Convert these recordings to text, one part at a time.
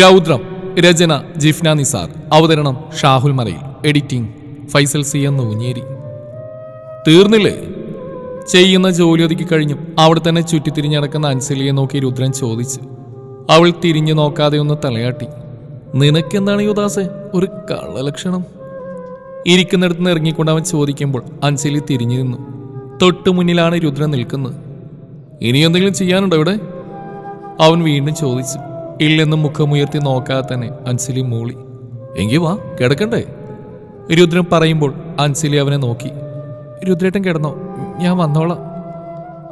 രൗദ്രം രചന ജിഫ്ന നിസാർ. അവതരണം Shahul മറയിൽ editing Faisal C എന്ന ഊഞ്ഞേരി തീർന്നില്ലേ? ചെയ്യുന്ന ജോലി ഒതുക്കി കഴിഞ്ഞും അവിടെ തന്നെ ചുറ്റിത്തിരിഞ്ഞടക്കുന്ന അൻസലിയെ നോക്കി രുദ്രൻ ചോദിച്ചു. അവൾ തിരിഞ്ഞു നോക്കാതെ ഒന്ന് തലയാട്ടി. നിനക്കെന്താണ് യുദാസെ ഒരു കള്ളലക്ഷണം. ഇരിക്കുന്നിടത്ത് നിന്ന് ഇറങ്ങിക്കൊണ്ട് അവൻ ചോദിക്കുമ്പോൾ അൻസലി തിരിഞ്ഞു നിന്നു. തൊട്ടു മുന്നിലാണ് രുദ്രൻ നിൽക്കുന്നത്. ഇനി എന്തെങ്കിലും ചെയ്യാനുണ്ടോ ഇവിടെ? അവൻ വീണ്ടും ചോദിച്ചു. ഇല്ലെന്നും മുഖമുയർത്തി നോക്കാതെ തന്നെ അൻസലി മൂളി. എങ്കി വാ കിടക്കണ്ടേ? രുദ്രൻ പറയുമ്പോൾ അൻസിലി അവനെ നോക്കി. രുദ്രേട്ടൻ കിടന്നോ? ഞാൻ വന്നോളാം.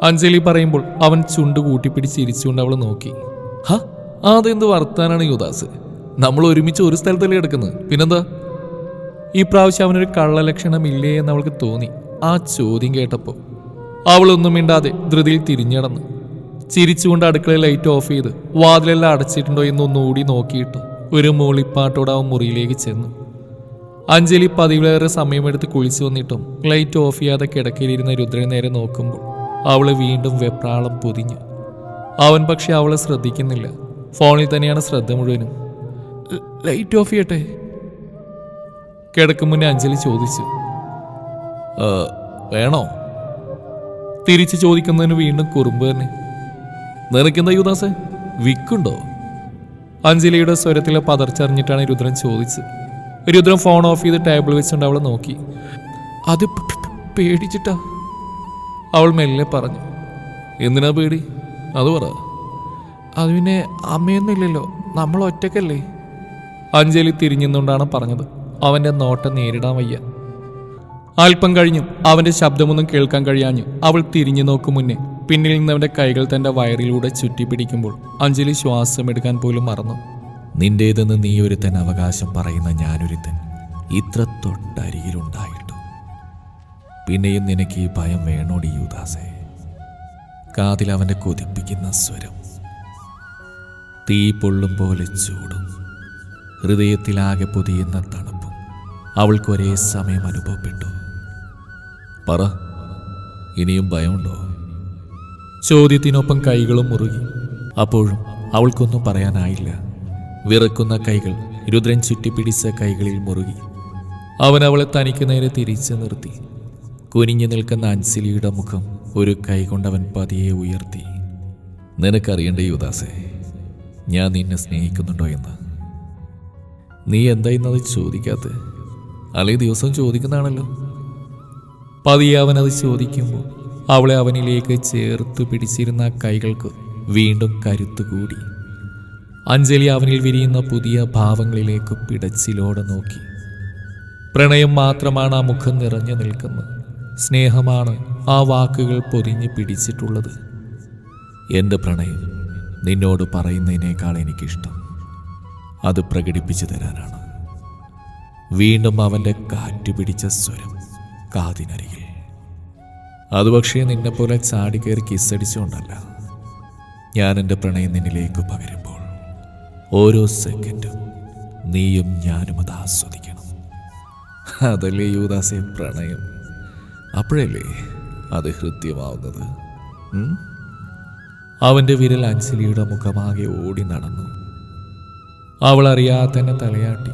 അഞ്ജലി പറയുമ്പോൾ അവൻ ചുണ്ട് കൂട്ടിപ്പിടിച്ച് ഇരിച്ചുകൊണ്ട് അവൾ നോക്കി. ഹ അതെന്ത് വർത്താനാണ് യുദാസ്? നമ്മൾ ഒരുമിച്ച് ഒരു സ്ഥലത്തല്ലേ കിടക്കുന്നത് പിന്നെന്താ? ഈ പ്രാവശ്യം അവനൊരു കള്ളലക്ഷണമില്ലേ എന്ന് അവൾക്ക് തോന്നി. ആ ചോദ്യം കേട്ടപ്പോൾ അവളൊന്നും മിണ്ടാതെ ധൃതിയിൽ തിരിഞ്ഞടന്നു ചിരിച്ചുകൊണ്ട് അടുക്കളയിൽ ലൈറ്റ് ഓഫ് ചെയ്ത് വാതിലെല്ലാം അടച്ചിട്ടുണ്ടോ എന്നൊന്നുകൂടി നോക്കിയിട്ട് ഒരു മൂളിപ്പാട്ടോടെ അവൻ മുറിയിലേക്ക് ചെന്നു. അഞ്ജലി പതിവിലേറെ സമയമെടുത്ത് കുളിച്ചു വന്നിട്ടും ലൈറ്റ് ഓഫ് ചെയ്യാതെ കിടക്കയിലിരുന്ന രുദ്രനെ നേരെ നോക്കുമ്പോൾ അവൾ വീണ്ടും വെപ്രാളം പൊതിഞ്ഞു. അവൻ പക്ഷെ അവളെ ശ്രദ്ധിക്കുന്നില്ല. ഫോണിൽ തന്നെയാണ് ശ്രദ്ധ മുഴുവനും. ലൈറ്റ് ഓഫ് ചെയ്യട്ടെ? കിടക്കും മുന്നേ അഞ്ജലി ചോദിച്ചു. വേണോ? തിരിച്ചു ചോദിക്കുന്നതിന് വീണ്ടും കുറുമ്പ് തന്നെ. നിനക്കെന്താ യുദാസെ വിക്കുണ്ടോ? അഞ്ജലിയുടെ സ്വരത്തിലെ പതർച്ചറിഞ്ഞിട്ടാണ് രുദ്രൻ ചോദിച്ചത്. രുദ്രൻ ഫോൺ ഓഫ് ചെയ്ത് ടേബിൾ വെച്ചുകൊണ്ട് അവളെ നോക്കി. അത് പേടിച്ചിട്ടാ? അവൾ മെല്ലെ പറഞ്ഞു. എന്തിനാ പേടി? അത് പറ. അത് പിന്നെ അമ്മയൊന്നുമില്ലല്ലോ. നമ്മൾ ഒറ്റക്കല്ലേ? അഞ്ജലി തിരിഞ്ഞുകൊണ്ടാണ് പറഞ്ഞത്. അവന്റെ നോട്ടം നേരിടാൻ വയ്യ. അല്പം കഴിഞ്ഞു അവന്റെ ശബ്ദമൊന്നും കേൾക്കാൻ കഴിയാഞ്ഞു അവൾ തിരിഞ്ഞു നോക്കും മുന്നേ. പിന്നിൽ നിന്നവന്റെ കൈകൾ തന്റെ വയറിലൂടെ ചുറ്റിപ്പിടിക്കുമ്പോൾ അഞ്ജലി ശ്വാസം എടുക്കാൻ പോലും മറന്നു. നിന്റേതെന്ന് നീ ഒരുത്തൻ അവകാശം പറയുന്ന ഞാനൊരുത്തൻ ഇത്ര തൊട്ടരികിലുണ്ടായിട്ടു. പിന്നെയും നിനക്ക് ഈ ഭയം വേണോടി യൂദാസേ. കാതിൽ അവന്റെ കൊതിപ്പിക്കുന്ന സ്വരം. തീ പൊള്ളും പോലെ ചൂടും. ഹൃദയത്തിലാകെ പൊതിയുന്ന തണുപ്പും. അവൾക്ക് ഒരേ സമയം അനുഭവപ്പെട്ടു. പറ ഇനിയും ഭയമുണ്ടോ? ചോദ്യത്തിനൊപ്പം കൈകളും മുറുകി. അപ്പോഴും അവൾക്കൊന്നും പറയാനായില്ല. വിറക്കുന്ന കൈകൾ രുദ്രൻ ചുറ്റിപ്പിടിച്ച കൈകളിൽ മുറുകി. അവൻ അവളെ തനിക്ക് നേരെ തിരിച്ചു നിർത്തി. കുനിഞ്ഞു നിൽക്കുന്ന അൻസിലിയുടെ മുഖം ഒരു കൈ കൊണ്ടവൻ പതിയെ ഉയർത്തി. നിനക്കറിയണ്ട യുദാസേ ഞാൻ നിന്നെ സ്നേഹിക്കുന്നുണ്ടോ എന്ന്? നീ എന്താ ഇന്നത് ചോദിക്കാത്ത? അല്ലെ ദിവസം ചോദിക്കുന്നതാണല്ലോ? പതിയെ അവൻ അത് ചോദിക്കുമ്പോൾ അവളെ അവനിലേക്ക് ചേർത്ത് പിടിച്ചിരുന്ന കൈകൾക്ക് വീണ്ടും കരുത്തു കൂടി. അഞ്ജലി അവനിൽ വിരിയുന്ന പുതിയ ഭാവങ്ങളിലേക്ക് പിടച്ചിലോടെ നോക്കി. പ്രണയം മാത്രമാണ് ആ മുഖം നിറഞ്ഞു നിൽക്കുന്നത്. സ്നേഹമാണ് ആ വാക്കുകൾ പൊതിഞ്ഞ് പിടിച്ചിട്ടുള്ളത്. എന്റെ പ്രണയം നിന്നോട് പറയുന്നതിനേക്കാൾ എനിക്കിഷ്ടം. അത് പ്രകടിപ്പിച്ചു തരാനാണ്. വീണ്ടും അവന്റെ കാറ്റ് പിടിച്ച സ്വരം കാതിനരികിൽ അത് പക്ഷേ നിന്നെപ്പോലെ ചാടിക്കയറി കിസ്സടിച്ചുകൊണ്ടല്ല. ഞാൻ എന്റെ പ്രണയം നിന്നിലേക്ക് പകരുമ്പോൾ ഓരോ സെക്കൻഡും നീയും ഞാനും അത് ആസ്വദിക്കണം. അതല്ലേ യുവദാസെ പ്രണയം? അപ്പോഴല്ലേ അത് ഹൃദ്യമാവുന്നത്? അവന്റെ വിരൽ അഞ്ജലിയുടെ മുഖമാകെ ഓടി നടന്നു. അവൾ അറിയാതെ തന്നെ തലയാട്ടി.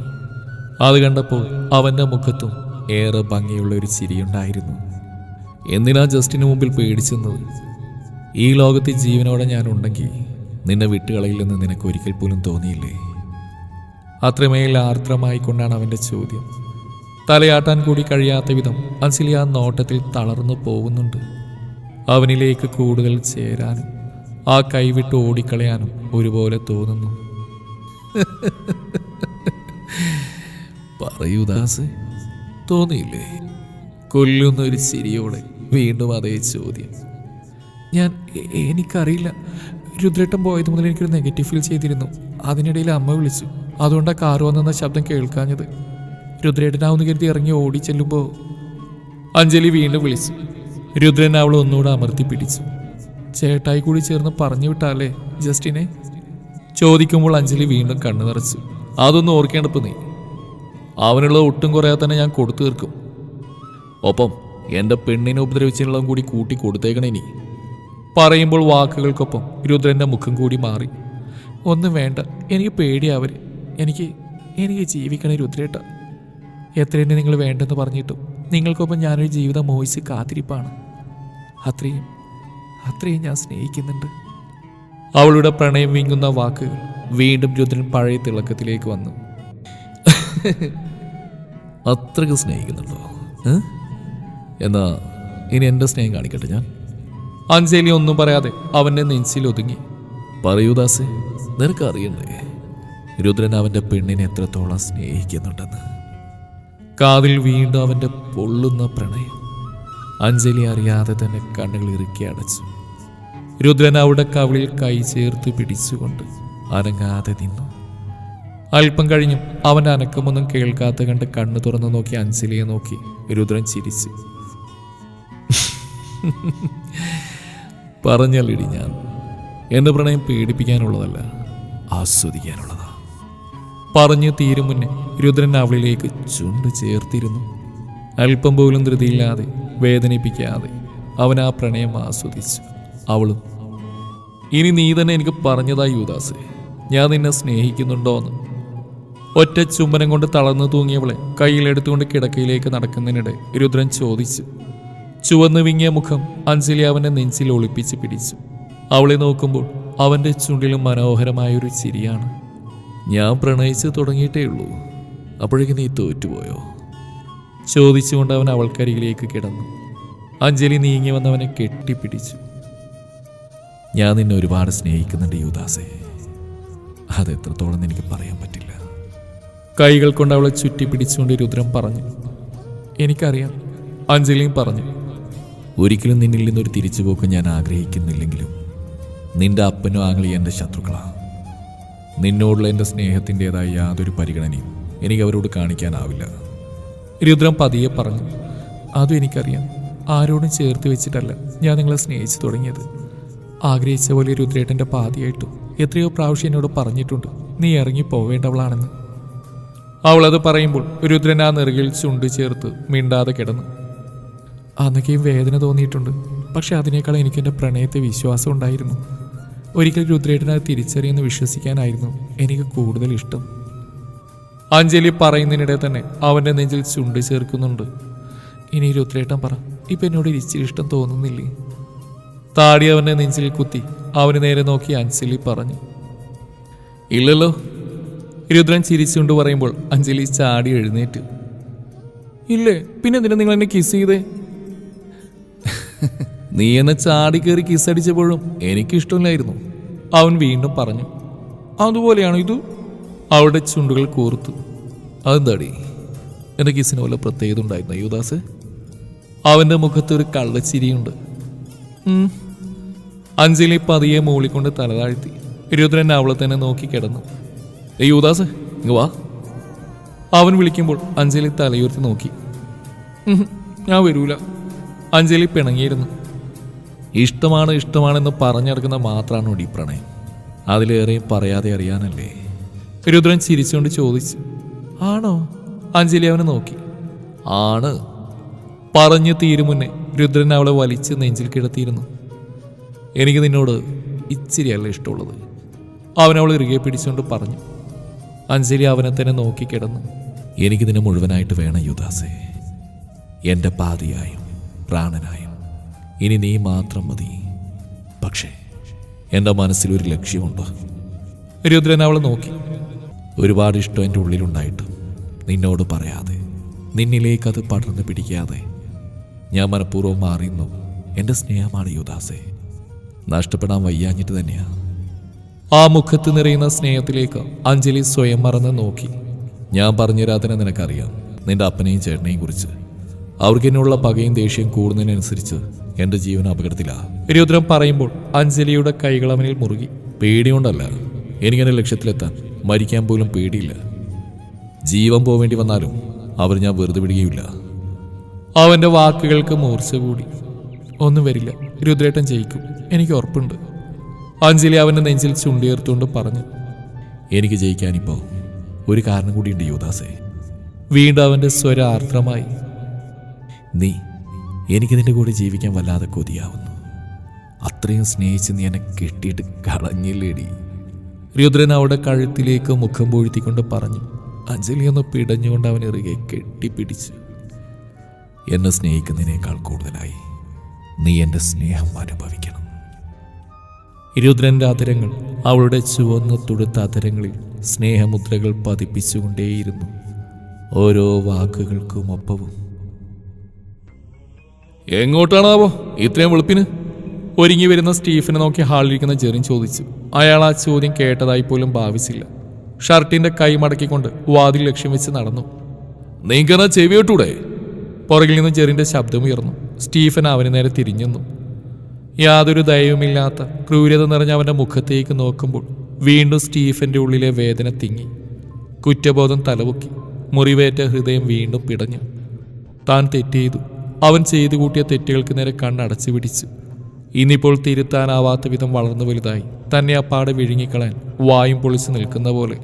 അത് കണ്ടപ്പോൾ അവന്റെ മുഖത്തും ഏറെ ഭംഗിയുള്ള ഒരു ചിരിയുണ്ടായിരുന്നു. എന്തിനാ ജസ്റ്റിന് മുമ്പിൽ പേടിച്ചെന്നത്? ഈ ലോകത്ത് ജീവനോടെ ഞാനുണ്ടെങ്കിൽ നിന്നെ വിട്ടുകളയില്ലെന്ന് നിനക്ക് ഒരിക്കൽ പോലും തോന്നിയില്ലേ? അത്രമേൽ ആർദ്രമായി കൊണ്ടാണ് അവന്റെ ചോദ്യം. തലയാട്ടാൻ കൂടി കഴിയാത്ത വിധം അഞ്ജലി ആ നോട്ടത്തിൽ തളർന്നു പോകുന്നുണ്ട്. അവനിലേക്ക് കൂടുതൽ ചേരാനും ആ കൈവിട്ട് ഓടിക്കളയാനും ഒരുപോലെ തോന്നുന്നു. പറയൂ ദാസ് തോന്നിയില്ലേ? കൊല്ലുന്ന ഒരു ചിരിയോടെ വീണ്ടും അതേ ചോദ്യം. ഞാൻ എനിക്കറിയില്ല. രുദ്രേട്ടൻ പോയത് മുതൽ എനിക്കൊരു നെഗറ്റീവ് ഫീൽ ചെയ്തിരുന്നു. അതിനിടയിൽ അമ്മ വിളിച്ചു. അതുകൊണ്ടാണ് കാറ് വന്നെന്ന ശബ്ദം കേൾക്കാഞ്ഞത്. രുദ്രേട്ടനാവുന്ന കരുതി ഇറങ്ങി ഓടി ചെല്ലുമ്പോൾ അഞ്ജലി വീണ്ടും വിളിച്ചു. രുദ്രൻ അവളെ ഒന്നുകൂടെ അമർത്തി പിടിച്ചു. ചേട്ടായി കൂടി ചേർന്ന് പറഞ്ഞു വിട്ടാലേ ജസ്റ്റിനെ? ചോദിക്കുമ്പോൾ അഞ്ജലി വീണ്ടും കണ്ണു നിറച്ചു അതൊന്നും ഓർക്കേണ്ടപ്പോൾ നീ. അവനുള്ള ഒട്ടും കുറയാതെ തന്നെ ഞാൻ കൊടുത്തു തീർക്കും. ഒപ്പം എന്റെ പെണ്ണിനെ ഉപദ്രവിച്ചുള്ളതും കൂടി കൂട്ടി കൊടുത്തേക്കണേ ഇനി. പറയുമ്പോൾ വാക്കുകൾക്കൊപ്പം രുദ്രന്റെ മുഖം കൂടി മാറി. ഒന്നും വേണ്ട എനിക്ക് പേടിയാവര്. എനിക്ക് എനിക്ക് ജീവിക്കണ രുദ്രേട്ട. എത്രയെന്നെ നിങ്ങൾ വേണ്ടെന്ന് പറഞ്ഞിട്ടും നിങ്ങൾക്കൊപ്പം ഞാനൊരു ജീവിതം മോഹിച്ച് കാത്തിരിപ്പാണ്. അത്രയും അത്രയും ഞാൻ സ്നേഹിക്കുന്നുണ്ട്. അവളുടെ പ്രണയം വീങ്ങുന്ന വാക്കുകൾ വീണ്ടും രുദ്രൻ പഴയ തിളക്കത്തിലേക്ക് വന്നു. അത്രയ്ക്ക് സ്നേഹിക്കുന്നുണ്ടോ? ഏ? എന്നാ ഇനി എന്റെ സ്നേഹം കാണിക്കട്ടെ ഞാൻ? അഞ്ജലി ഒന്നും പറയാതെ അവന്റെ നെഞ്ചിൽ ഒതുങ്ങി. പറയൂ ദാസേ നിനക്ക് അറിയണ്ടേ രുദ്രൻ അവന്റെ പെണ്ണിനെ എത്രത്തോളം സ്നേഹിക്കുന്നുണ്ടെന്ന്. കാതിൽ വീണ്ടും അവന്റെ പൊള്ളുന്ന പ്രണയം. അഞ്ജലി അറിയാതെ തന്നെ കണ്ണുകൾ ഇറുക്കി അടച്ചു. രുദ്രൻ അവിടെ കവിളിൽ കൈ ചേർത്ത് പിടിച്ചുകൊണ്ട് അനങ്ങാതെ നിന്നു. അല്പം കഴിഞ്ഞും അവന്റെ അനക്കമൊന്നും കേൾക്കാത്ത കണ്ട് കണ്ണു തുറന്നു നോക്കി അഞ്ജലിയെ നോക്കി രുദ്രൻ ചിരിച്ചു. പറഞ്ഞല്ലിടി ഞാൻ. എന്റെ പ്രണയം പേടിപ്പിക്കാനുള്ളതല്ല ആസ്വദിക്കാനുള്ളതാ. പറഞ്ഞു തീരും മുന്നേ രുദ്രൻ അവളിലേക്ക് ചുണ്ട് ചേർത്തിരുന്നു. അല്പം പോലും ധൃതിയില്ലാതെ വേദനിപ്പിക്കാതെ അവൻ ആ പ്രണയം ആസ്വദിച്ചു. അവളും ഇനി നീ തന്നെ എനിക്ക് പറഞ്ഞതായി യുദാസ് ഞാൻ നിന്നെ സ്നേഹിക്കുന്നുണ്ടോന്ന്. ഒറ്റ ചുംബനം കൊണ്ട് തളർന്നു തൂങ്ങിയവളെ കയ്യിലെടുത്തുകൊണ്ട് കിടക്കയിലേക്ക് നടക്കുന്നതിനിടെ രുദ്രൻ ചോദിച്ചു ചുവന്നു വിങ്ങിയ മുഖം അഞ്ജലി അവന്റെ നെഞ്ചിൽ ഒളിപ്പിച്ച് പിടിച്ചു. അവളെ നോക്കുമ്പോൾ അവന്റെ ചുണ്ടിലും മനോഹരമായൊരു ചിരിയാണ്. ഞാൻ പ്രണയിച്ച് തുടങ്ങിയിട്ടേ ഉള്ളൂ. അപ്പോഴേക്ക് നീ തോറ്റുപോയോ? ചോദിച്ചുകൊണ്ട് അവൻ അവൾക്കരികിലേക്ക് കിടന്നു. അഞ്ജലി നീങ്ങി വന്നവനെ കെട്ടിപ്പിടിച്ചു. ഞാൻ നിന്നെ ഒരുപാട് സ്നേഹിക്കുന്നുണ്ട് യുദാസേ അതെത്രത്തോളം എനിക്ക് പറയാൻ പറ്റില്ല. കൈകൾ കൊണ്ട് അവളെ ചുറ്റിപ്പിടിച്ചുകൊണ്ട് പിടിച്ചുകൊണ്ട് രുദ്രൻ പറഞ്ഞു. എനിക്കറിയാം അഞ്ജലിയും പറഞ്ഞു. ഒരിക്കലും നിന്നിൽ നിന്നൊരു തിരിച്ചുപോക്ക് ഞാൻ ആഗ്രഹിക്കുന്നില്ലെങ്കിലും നിന്റെ അപ്പനും ആങ്ങളി എന്റെ ശത്രുക്കളാണ് നിന്നോടുള്ള എന്റെ സ്നേഹത്തിന്റെതായ യാതൊരു പരിഗണനയും എനിക്ക് അവരോട് കാണിക്കാനാവില്ല. രുദ്രം പതിയെ പറഞ്ഞു അതും എനിക്കറിയാം. ആരോടും ചേർത്ത് വെച്ചിട്ടല്ല ഞാൻ നിങ്ങളെ സ്നേഹിച്ചു തുടങ്ങിയത്. ആഗ്രഹിച്ച പോലെ രുദ്രേട്ടന്റെ പാതിയായിട്ടും എത്രയോ പ്രാവശ്യം എന്നോട് പറഞ്ഞിട്ടുണ്ട് നീ ഇറങ്ങി പോവേണ്ടവളാണെന്ന്. അവളത് പറയുമ്പോൾ രുദ്രൻ ആ നെറുകിൽ ചുണ്ട് ചേർത്ത് മിണ്ടാതെ കിടന്നു. അന്നൊക്കെയും വേദന തോന്നിയിട്ടുണ്ട്. പക്ഷെ അതിനേക്കാൾ എനിക്ക് എന്റെ പ്രണയത്തെ വിശ്വാസം ഉണ്ടായിരുന്നു. ഒരിക്കൽ രുദ്രേട്ടനെ തിരിച്ചറിയെന്ന് വിശ്വസിക്കാനായിരുന്നു എനിക്ക് കൂടുതൽ ഇഷ്ടം. അഞ്ജലി പറയുന്നതിനിടെ തന്നെ അവന്റെ നെഞ്ചിൽ ചുണ്ടി ചേർക്കുന്നുണ്ട്. ഇനി രുദ്രേട്ടൻ പറ ഇപ്പം എന്നോട് ഇച്ചിരി ഇഷ്ടം തോന്നുന്നില്ലേ? താടി അവന്റെ നെഞ്ചിൽ കുത്തി അവന് നേരെ നോക്കി അഞ്ജലി പറഞ്ഞു. ഇല്ലല്ലോ. രുദ്രൻ ചിരിച്ചുകൊണ്ട് പറയുമ്പോൾ അഞ്ജലി ചാടി എഴുന്നേറ്റ്. ഇല്ലേ പിന്നെ എന്തിനാ നിങ്ങൾ എന്നെ കിസ് ചെയ്തേ? നീ എന്നെ ചാടി കയറി കിസടിച്ചപ്പോഴും എനിക്കിഷ്ടമില്ലായിരുന്നു. അവൻ വീണ്ടും പറഞ്ഞു അതുപോലെയാണ് ഇത്? അവളുടെ ചുണ്ടുകൾ കോർത്തു. അതെന്താടി? എന്റെ കിസിന് വല്ല പ്രത്യേകത ഉണ്ടായിരുന്നു യുവദാസ്? അവന്റെ മുഖത്ത് ഒരു കള്ളച്ചിരിയുണ്ട്. അഞ്ജലി പതിയെ മൂളിക്കൊണ്ട് തലതാഴ്ത്തി രുദ്രൻ അവളെ തന്നെ നോക്കി കിടന്നു. ഏ യുവദാസ് ഇങ്ങ് വാ. അവൻ വിളിക്കുമ്പോൾ അഞ്ജലി തലയുർത്തി നോക്കി. ഞാൻ വരൂല. അഞ്ജലി പിണങ്ങിയിരുന്നു. ഇഷ്ടമാണ് ഇഷ്ടമാണെന്ന് പറഞ്ഞെടുക്കുന്ന മാത്രമാണ് ഈ പ്രണയം. അതിലേറെയും പറയാതെ അറിയാനല്ലേ? രുദ്രൻ ചിരിച്ചുകൊണ്ട് ചോദിച്ചു ആണോ? അഞ്ജലി അവനെ നോക്കി. ആണ്. പറഞ്ഞു തീരുമുന്നേ രുദ്രൻ അവളെ വലിച്ച് നെഞ്ചിൽ കിടത്തിയിരുന്നു. എനിക്ക് നിന്നോട് ഇച്ചിരിയല്ല ഇഷ്ടമുള്ളത്. അവനവൾ ഇറുകെ പിടിച്ചുകൊണ്ട് പറഞ്ഞു. അഞ്ജലി അവനെ തന്നെ നോക്കി കിടന്നു. എനിക്ക് നിന്നെ മുഴുവനായിട്ട് വേണം യുദാസേ. എന്റെ പാതിയായും പ്രാണനായും. ഇനി നീ മാത്രം മതി. പക്ഷേ എന്റെ മനസ്സിലൊരു ലക്ഷ്യമുണ്ട്. രുദ്രൻ അവളെ നോക്കി. ഒരുപാട് ഇഷ്ടം എന്റെ ഉള്ളിലുണ്ടായിട്ട്. നിന്നോട് പറയാതെ നിന്നിലേക്ക് അത് പടർന്നു പിടിക്കാതെ ഞാൻ മനഃപൂർവം മാറിയുന്നു എന്റെ സ്നേഹമാണ് യുദാസേ നഷ്ടപ്പെടാൻ വയ്യാഞ്ഞിട്ട് തന്നെയാണ് ആ മുഖത്ത് നിറയുന്ന സ്നേഹത്തിലേക്ക് അഞ്ജലി സ്വയം മറന്ന് നോക്കി. ഞാൻ പറഞ്ഞുതരാത്തന്നെ നിനക്കറിയാം. നിന്റെ അപ്പനെയും ചേട്ടനെയും കുറിച്ച്. അവർക്ക് എന്നുള്ള പകയും ദേഷ്യം കൂടുന്നതിനനുസരിച്ച് എന്റെ ജീവൻ അപകടത്തിലാണ് രുദ്രൻ പറയുമ്പോൾ അഞ്ജലിയുടെ കൈകൾ അവനിൽ മുറുകി. പേടിയുണ്ടല്ല എനിക്കെന്റെ ലക്ഷ്യത്തിലെത്താൻ മരിക്കാൻ പോലും പേടിയില്ല. ജീവൻ പോവേണ്ടി വന്നാലും അവർ ഞാൻ വെറുതെ വിടുകയില്ല അവന്റെ വാക്കുകൾക്ക് മൂർച്ച കൂടി. ഒന്നും വരില്ല. രുദ്രേട്ടൻ ജയിക്കും. എനിക്ക് ഉറപ്പുണ്ട്. അഞ്ജലി അവന്റെ നെഞ്ചിൽ ചുണ്ടിയേർത്തുകൊണ്ട് പറഞ്ഞു. എനിക്ക് ജയിക്കാനിപ്പോൾ ഒരു കാരണം കൂടിയുണ്ട് യുവദാസേ. വീണ്ടും അവന്റെ സ്വര ആർദ്രമായി നീ എനിക്ക് നിന്റെ കൂടെ ജീവിക്കാൻ വല്ലാതെ കൊതിയാവുന്നു. അത്രയും സ്നേഹിച്ച് നീ എന്നെ കെട്ടിയിട്ട് കളഞ്ഞില്ലേടി. രുദ്രൻ അവിടെ കഴുത്തിലേക്ക് മുഖം പൊഴുത്തിക്കൊണ്ട് പറഞ്ഞു. അഞ്ജലി ഒന്ന് പിടഞ്ഞുകൊണ്ട് അവൻ ഇറുകെ കെട്ടിപ്പിടിച്ചു. എന്നെ സ്നേഹിക്കുന്നതിനേക്കാൾ കൂടുതലായി നീ എന്റെ സ്നേഹം അനുഭവിക്കണം. രുദ്രന്റെ അതിരങ്ങൾ അവളുടെ ചുവന്ന തുടുത്ത അതിരങ്ങളിൽ സ്നേഹമുദ്രകൾ പതിപ്പിച്ചുകൊണ്ടേയിരുന്നു. ഓരോ വാക്കുകൾക്കും ഒപ്പവും എങ്ങോട്ടാണാവോ? ഇത്രയും വെളുപ്പിന്? ഒരുങ്ങി വരുന്ന സ്റ്റീഫിനെ നോക്കി ഹാളിലിരിക്കുന്ന ജെറിൻ ചോദിച്ചു. അയാൾ ആ ചോദ്യം കേട്ടതായി പോലും ഭാവിച്ചില്ല. ഷർട്ടിന്റെ കൈ മടക്കിക്കൊണ്ട് വാതിൽ ലക്ഷ്യം വെച്ച് നടന്നു. നീങ്കന ചെവിയോട്ടൂടെ പുറകിൽ നിന്ന് ജെറിന്റെ ശബ്ദം ഉയർന്നു. സ്റ്റീഫൻ അവന് നേരെ തിരിഞ്ഞെന്നു. യാതൊരു ദയവുമില്ലാത്ത ക്രൂരത നിറഞ്ഞ അവന്റെ മുഖത്തേക്ക് നോക്കുമ്പോൾ വീണ്ടും സ്റ്റീഫന്റെ ഉള്ളിലെ വേദന തിങ്ങി. കുറ്റബോധം തലപൊക്കി. മുറിവേറ്റ ഹൃദയം വീണ്ടും പിടഞ്ഞു. താൻ തെറ്റ് ചെയ്തു അവൻ ചെയ്തു കൂട്ടിയ തെറ്റുകൾക്ക് നേരെ കണ്ണടച്ചു പിടിച്ചു. ഇനിയിപ്പോൾ തിരുത്താനാവാത്ത വിധം വളർന്നു വലുതായി. തന്നെ അപ്പാടെ വിഴുങ്ങിക്കളയാൻ വായും പൊളിച്ച് നിൽക്കുന്ന പോലെ.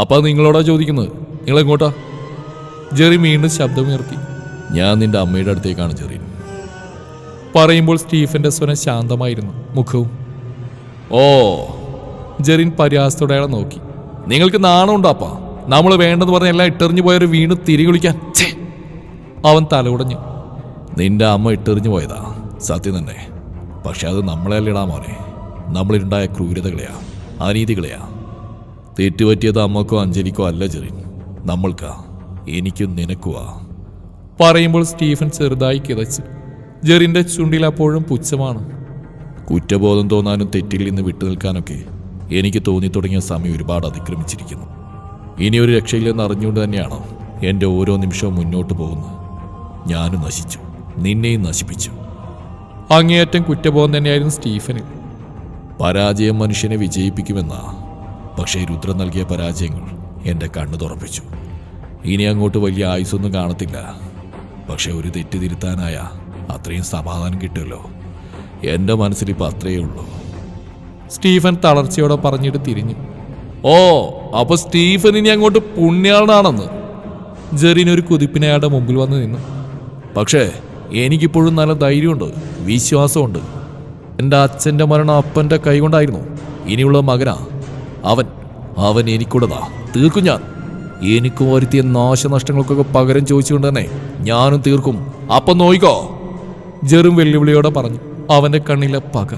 അപ്പം നിങ്ങളോടാ ചോദിക്കുന്നത്? നിങ്ങളെങ്ങോട്ടാ? ജെറി വീണ്ടും ശബ്ദമുയർത്തി. ഞാൻ നിന്റെ അമ്മയുടെ അടുത്തേക്കാണ് ജെറി. പറയുമ്പോൾ സ്റ്റീഫന്റെ സ്വനം ശാന്തമായിരുന്നു. മുഖവും. ഓ. ജെറിൻ പരിഹാസത്തോടെ അയാളെ നോക്കി. നിങ്ങൾക്ക് നാണമുണ്ടാപ്പാ. നമ്മൾ വേണ്ടെന്ന് പറഞ്ഞ എല്ലാം ഇട്ടെറിഞ്ഞു പോയവർ വീണ് തിരികുളിക്കാൻ! അവൻ തലകുടഞ്ഞു നിന്റെ അമ്മ ഇട്ടെറിഞ്ഞു പോയതാ. സത്യം തന്നെ. പക്ഷെ അത് നമ്മളെല്ലിടാ മോനെ. നമ്മളിലുണ്ടായ ക്രൂരതകളെയാ അനീതികളെയാ. തെറ്റുപറ്റിയത് അമ്മക്കോ അഞ്ജലിക്കോ അല്ല ചെറിൻ നമ്മൾക്കാ എനിക്കും നിനക്കുവാ. പറയുമ്പോൾ സ്റ്റീഫൻ ചെറുതായി കിതച്ചു. ജെറിന്റെ ചുണ്ടിൽ അപ്പോഴും പുച്ഛമാണ്. കുറ്റബോധം തോന്നാനും തെറ്റിൽ നിന്ന് വിട്ടുനിൽക്കാനൊക്കെ എനിക്ക് തോന്നി തുടങ്ങിയ സമയം ഒരുപാട് അതിക്രമിച്ചിരിക്കുന്നു. ഇനി ഒരു രക്ഷയില്ലെന്ന് അറിഞ്ഞുകൊണ്ട് തന്നെയാണോ എന്റെ ഓരോ നിമിഷവും മുന്നോട്ട് പോകുന്നത്? ഞാനും നശിച്ചു. നിന്നെയും നശിപ്പിച്ചു. അങ്ങേയറ്റം കുറ്റബോധം തന്നെയായിരുന്നു സ്റ്റീഫന് പരാജയം മനുഷ്യനെ വിജയിപ്പിക്കുമെന്നാ. പക്ഷേ രുദ്രൻ നൽകിയ പരാജയങ്ങൾ എന്റെ കണ്ണു തുറപ്പിച്ചു. ഇനി അങ്ങോട്ട് വലിയ ആയുസൊന്നും കാണത്തില്ല. പക്ഷെ ഒരു തെറ്റ് തിരുത്താനായ അത്രയും സമാധാനം കിട്ടുമല്ലോ. എന്റെ മനസ്സിലിപ്പോൾ അത്രയേ ഉള്ളൂ. സ്റ്റീഫൻ തളർച്ചയോടെ പറഞ്ഞിട്ട് തിരിഞ്ഞു. ഓ അപ്പോൾ സ്റ്റീഫൻ ഇനി അങ്ങോട്ട് പുണ്യാളനാണെന്ന്. ജെറിൻ ഒരു കുതിപ്പിനെ അയാളുടെ മുമ്പിൽ വന്ന് നിന്നു. പക്ഷേ എനിക്കിപ്പോഴും നല്ല ധൈര്യമുണ്ട് വിശ്വാസമുണ്ട്. എന്റെ അച്ഛന്റെ മരണം അപ്പന്റെ കൈകൊണ്ടായിരുന്നു. ഇനിയുള്ള മകനാ അവൻ. അവൻ എനിക്കുള്ളതാ. തീർക്കും ഞാൻ. എനിക്ക് വരുത്തിയ നാശനഷ്ടങ്ങൾക്കൊക്കെ പകരം ചോദിച്ചുകൊണ്ട് തന്നെ ഞാനും തീർക്കും. അപ്പം നോയിക്കോ. ജെറും വെല്ലുവിളിയോടെ പറഞ്ഞു. അവന്റെ കണ്ണിലെ പക.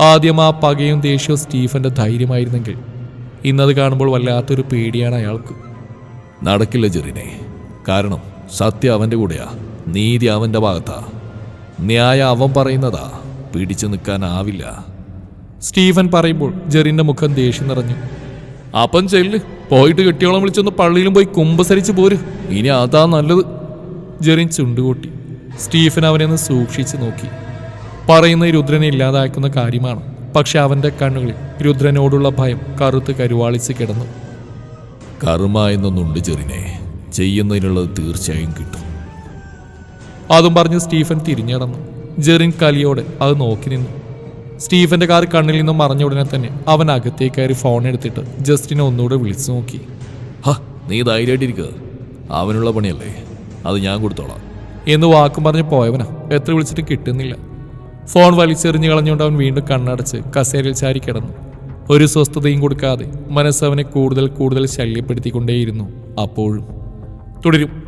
ആദ്യം ആ പകയും ദേഷ്യവും സ്റ്റീഫന്റെ ധൈര്യമായിരുന്നെങ്കിൽ ഇന്നത് കാണുമ്പോൾ വല്ലാത്തൊരു പേടിയാണ് അയാൾക്ക്. നടക്കില്ല ജെറിനെ. കാരണം സത്യം അവന്റെ കൂടെയാ. നീതി അവന്റെ ഭാഗത്താ. ന്യായം അവൻ പറയുന്നതാ. പിടിച്ചു നിൽക്കാനാവില്ല സ്റ്റീഫൻ പറയുമ്പോൾ ജെറിന്റെ മുഖം ദേഷ്യം നിറഞ്ഞു. അപ്പം ചെല്ല്. പോയിട്ട് കെട്ടിയോളം വിളിച്ചൊന്ന് പള്ളിയിലും പോയി കുമ്പസരിച്ച് പോര്. ഇനി അതാ നല്ലത്. ജെറിൻ ചുണ്ടുകൂട്ടി. സ്റ്റീഫൻ അവനെ ഒന്ന് സൂക്ഷിച്ച് നോക്കി. പറയുന്ന രുദ്രനെ ഇല്ലാതാക്കുന്ന കാര്യമാണ്. പക്ഷെ അവന്റെ കണ്ണുകളിൽ രുദ്രനോടുള്ള ഭയം കറുത്ത് കരുവാളിച്ച് കിടന്നു. കർമ്മ എന്നൊന്നുണ്ട് ചെറിനെ ചെയ്യുന്നതിനുള്ളത് തീർച്ചയായും കിട്ടും. അതും പറഞ്ഞ് സ്റ്റീഫൻ തിരിഞ്ഞടന്നു ജെറിൻ കലിയോടെ അത് നോക്കി നിന്നു. സ്റ്റീഫന്റെ കാർ കണ്ണിൽ നിന്നും മറഞ്ഞ ഉടനെ തന്നെ അവൻ അകത്തേക്ക് കയറി ഫോൺ എടുത്തിട്ട് ജസ്റ്റിനെ ഒന്നുകൂടെ വിളിച്ചു നോക്കി. ഹ നീ ധൈര്യമായിട്ടിരിക്കുക അവനുള്ള പണിയല്ലേ? അത് ഞാൻ കൊടുത്തോളാം. എന്ന് വാക്കും പറഞ്ഞ് പോയവനാ. എത്ര വിളിച്ചിട്ട് കിട്ടുന്നില്ല. ഫോൺ വലിച്ചെറിഞ്ഞ് കളഞ്ഞുകൊണ്ട് അവൻ വീണ്ടും കണ്ണടച്ച് കസേരയിൽ ചാരി കിടന്നു. ഒരു സ്വസ്ഥതയും കൊടുക്കാതെ മനസ്സ് അവനെ കൂടുതൽ കൂടുതൽ ശല്യപ്പെടുത്തിക്കൊണ്ടേയിരുന്നു അപ്പോഴും. തുടരും.